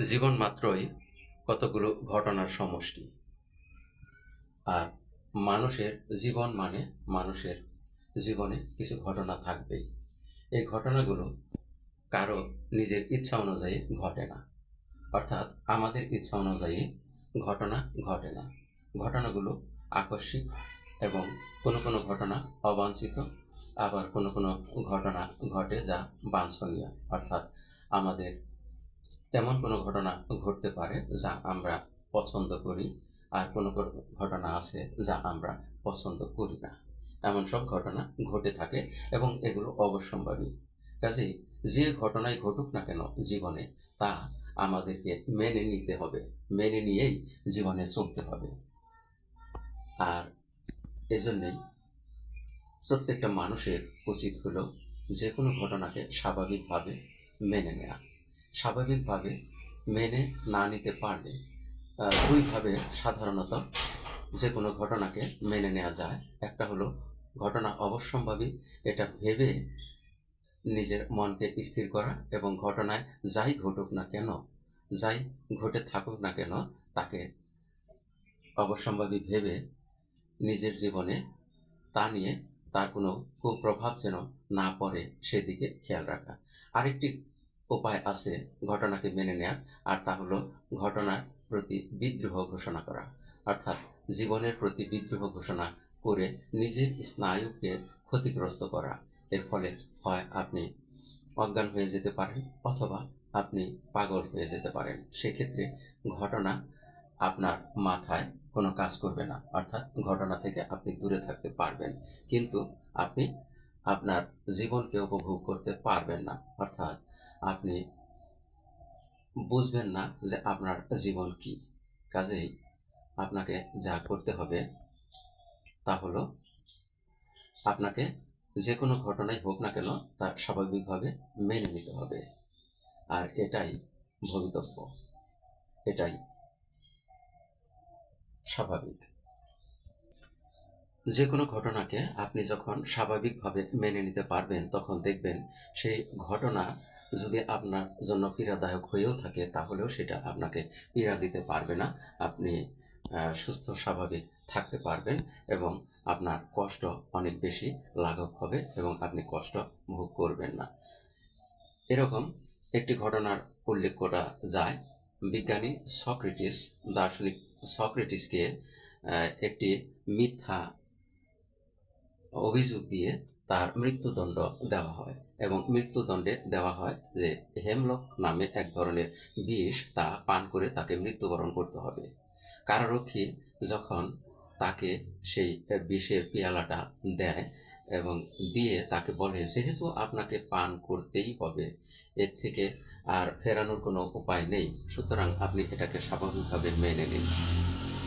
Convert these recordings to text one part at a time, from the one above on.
জীবন মাত্রই কতগুলো ঘটনার সমষ্টি। আর মানুষের জীবন মানে মানুষের জীবনে কিছু ঘটনা থাকবেই। এই ঘটনাগুলো কারও নিজের ইচ্ছা অনুযায়ী ঘটে না। অর্থাৎ আমাদের ইচ্ছা অনুযায়ী ঘটনা ঘটে না। ঘটনাগুলো আকস্মিক এবং কোনো কোনো ঘটনা অবাঞ্ছিত, আবার কোনো কোনো ঘটনা ঘটে যা বাঞ্ছনীয়। অর্থাৎ আমাদের তেমন কোনো ঘটনা ঘটতে পারে যা আমরা পছন্দ করি। আর কোনো ঘটনা আছে যা আমরা পছন্দ করি না। এমন সব ঘটনা ঘটে থাকে এবং এগুলো অবশ্যম্ভাবী। কাজেই যে ঘটনাই ঘটুক না কেন জীবনে তা আমাদেরকে মেনে নিতে হবে। মেনে নিয়েই জীবনে চলতে হবে। আর এজন্যই প্রত্যেকটা মানুষের উচিত হলো যে কোনো ঘটনাকে স্বাভাবিকভাবে মেনে নেওয়া স্বাভাবিকভাবে মেনে না নিতে পারলে দুইভাবে সাধারণত যে কোনো ঘটনাকে মেনে নেওয়া যায়। একটা হলো, ঘটনা অবশ্যম্ভাবী, এটা ভেবে নিজের মনকে স্থির করা এবং ঘটনায় যাই ঘটুক না কেন, যাই ঘটে থাকুক না কেন, তাকে অবশ্যম্ভাবী ভেবে নিজের জীবনে তা নিয়ে তার কোনো কুপ্রভাব যেন না পড়ে, সেদিকে খেয়াল রাখা। আরেকটি উপায় আছে ঘটনাকে মেনে নেওয়ার আর তা হলো ঘটনার প্রতি বিদ্রোহ ঘোষণা করা। অর্থাৎ জীবনের প্রতি বিদ্রোহ ঘোষণা করে নিজের স্নায়ুকে ক্ষতিগ্রস্ত করা। এর ফলে হয় আপনি অজ্ঞান হয়ে যেতে পারেন অথবা আপনি পাগল হয়ে যেতে পারেন। সেক্ষেত্রে ঘটনা আপনার মাথায় কোনো কাজ করবে না। অর্থাৎ ঘটনা থেকে আপনি দূরে থাকতে পারবেন। কিন্তু আপনি আপনার জীবনকে উপভোগ করতে পারবেন না। অর্থাৎ আপনি বুঝবেন না যে আপনার জীবন কি। কাজেই আপনাকে যা করতে হবে তা হলো আপনাকে যে কোনো ঘটনাই হোক না কেন তা স্বাভাবিকভাবে মেনে নিতে হবে। আর এটাই ভবিতব্য। এটাই স্বাভাবিক। যে কোনো ঘটনাকে আপনি যখন স্বাভাবিকভাবে মেনে নিতে পারবেন, তখন দেখবেন সেই ঘটনা যদি আপনার জন্য পীড়াদায়ক হয়েও থাকে, তাহলেও সেটা আপনাকে পীড়া দিতে পারবে না। আপনি সুস্থ, স্বাভাবিক থাকতে পারবেন এবং আপনার কষ্ট অনেক বেশি লাঘব হবে এবং আপনি কষ্ট ভোগ করবেন না। এরকম একটি ঘটনার উল্লেখ করা যায়। বিজ্ঞানী সক্রেটিস, দার্শনিক সক্রেটিসকে একটি মিথ্যা অভিযোগ দিয়ে তার মৃত্যুদণ্ড দেওয়া হয় এবং মৃত্যুদণ্ডে দেওয়া হয় যে হেমলক নামে এক ধরনের বিষ তা পান করে তাকে মৃত্যুবরণ করতে হবে। কারারক্ষী যখন তাকে সেই বিষের পেয়ালাটা দেয় এবং দিয়ে তাকে বলে, যেহেতু আপনাকে পান করতেই হবে, এর থেকে আর ফেরানোর কোনো উপায় নেই, সুতরাং আপনি এটাকে স্বাভাবিকভাবে মেনে নিন।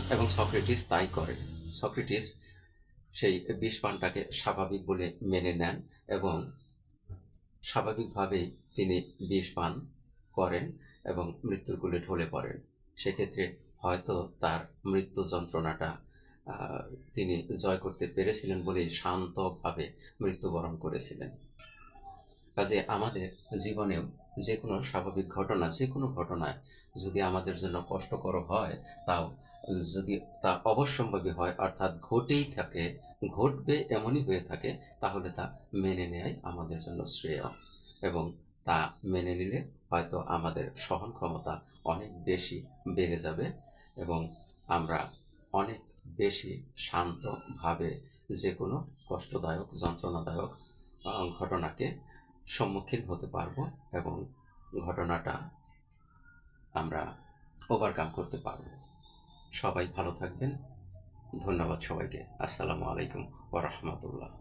এবং সক্রেটিস তাই করে। সক্রেটিস সেই বিষ পানটাকে স্বাভাবিক বলে মেনে নেন এবং স্বাভাবিকভাবেই তিনি বিষ পান করেন এবং মৃত্যুর কোলে ঢলে পড়েন। সেক্ষেত্রে হয়তো তার মৃত্যু যন্ত্রণাটা তিনি জয় করতে পেরেছিলেন বলেই শান্তভাবে মৃত্যুবরণ করেছিলেন। কাজে আমাদের জীবনেও যে কোনো স্বাভাবিক ঘটনা, যে কোনো ঘটনায় যদি আমাদের জন্য কষ্টকর হয়, তাও যদি তা অবশ্যম্ভাবী হয়, অর্থাৎ ঘটেই থাকে, ঘটবে এমনই হয়ে থাকে, তাহলে তা মেনে নেয় আমাদের জন্য শ্রেয়। এবং তা মেনে নিলে হয়তো আমাদের সহন ক্ষমতা অনেক বেশি বেড়ে যাবে এবং আমরা অনেক বেশি শান্তভাবে যে কোনো কষ্টদায়ক, যন্ত্রণাদায়ক ঘটনাকে সম্মুখীন হতে পারব এবং ঘটনাটা আমরা ওভারকাম করতে পারব। সবাই ভালো থাকবেন। ধন্যবাদ সবাইকে। আসসালামু আলাইকুম ওরহমতুল্লাহ